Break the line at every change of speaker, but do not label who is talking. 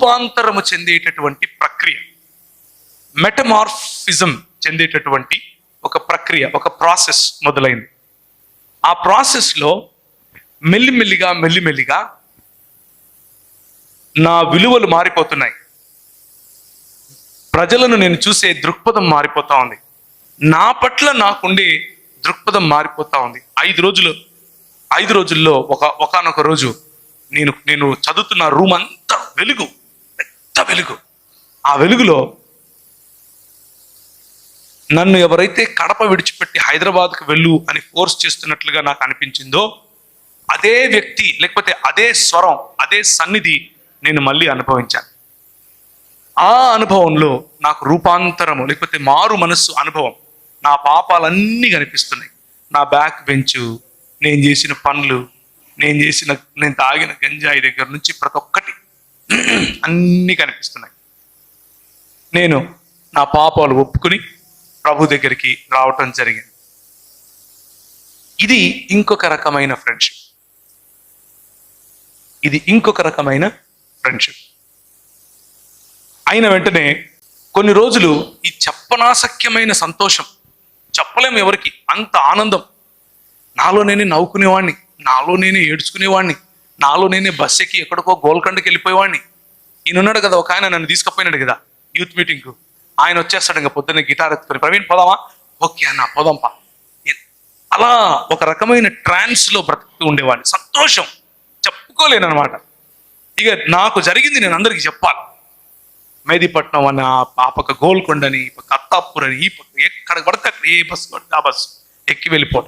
రూపాంతరము చెందేటటువంటి ప్రక్రియ. మెటమార్ఫిజం చెందేటటువంటి ఒక ప్రక్రియ ఒక ప్రాసెస్ మొదలైంది. ఆ ప్రాసెస్లో మెల్లిమెల్లిగా మెల్లిమెల్లిగా నా విలువలు మారిపోతున్నాయి. ప్రజలను నేను చూసే దృక్పథం మారిపోతా ఉంది. నా పట్ల నాకుండే దృక్పథం మారిపోతా ఉంది. ఐదు రోజులు ఐదు రోజుల్లో ఒక ఒకనొక రోజు నేను నేను చదువుతున్న రూమ్ అంతా వెలుగు. పెద్ద వెలుగు. ఆ వెలుగులో నన్ను ఎవరైతే కడప విడిచిపెట్టి హైదరాబాద్కు వెళ్ళు అని ఫోర్స్ చేస్తున్నట్లుగా నాకు అనిపించిందో అదే వ్యక్తి లేకపోతే అదే స్వరం అదే సన్నిధి నేను మళ్ళీ అనుభవించాను. ఆ అనుభవంలో నాకు రూపాంతరము లేకపోతే మారు మనస్సు అనుభవం నా పాపాలన్నీ కనిపిస్తున్నాయి. నా బ్యాక్ బెంచు నేను చేసిన పనులు నేను చేసిన నేను తాగిన గంజాయి దగ్గర నుంచి ప్రతి ఒక్కటి అన్నీ కనిపిస్తున్నాయి. నేను నా పాపాలు ఒప్పుకుని ప్రభు దగ్గరికి రావటం జరిగింది. ఇది ఇంకొక రకమైన ఫ్రెండ్షిప్ ఇది ఇంకొక రకమైన ఫ్రెండ్షిప్ అయిన వెంటనే కొన్ని రోజులు ఈ చెప్పనాసక్యమైన సంతోషం చెప్పలేము ఎవరికి అంత ఆనందం. నాలో నేనే నవ్వుకునేవాడిని నాలో నేనే ఏడ్చుకునేవాడిని నాలో నేనే బస్ ఎక్కి ఎక్కడికో గోల్కొండకి వెళ్ళిపోయేవాడిని. ఈయన ఉన్నాడు కదా ఒక ఆయన నన్ను తీసుకుపోయినాడు కదా యూత్ మీటింగ్కు ఆయన వచ్చేస్తాడు ఇంకా పొద్దున్న గిటార్ ఎత్తుకొని. ప్రవీణ్ పోదామా? ఓకే అన్న పోదాంపా అలా ఒక రకమైన ట్రాన్స్లో బ్రతుకుతూ ఉండేవాడిని. సంతోషం. చెప్పుకోలేను అనమాట ఇక నాకు జరిగింది నేను అందరికీ చెప్పాలి. మేదిపట్నం అని ఆ పక్క గోల్కొండ అని ఈ పక్క అత్తాపూర్ అని ఈ పక్క ఎక్కడ పడితే అక్కడ ఏ బస్సు పడితే ఆ బస్సు ఎక్కి వెళ్ళిపోవడం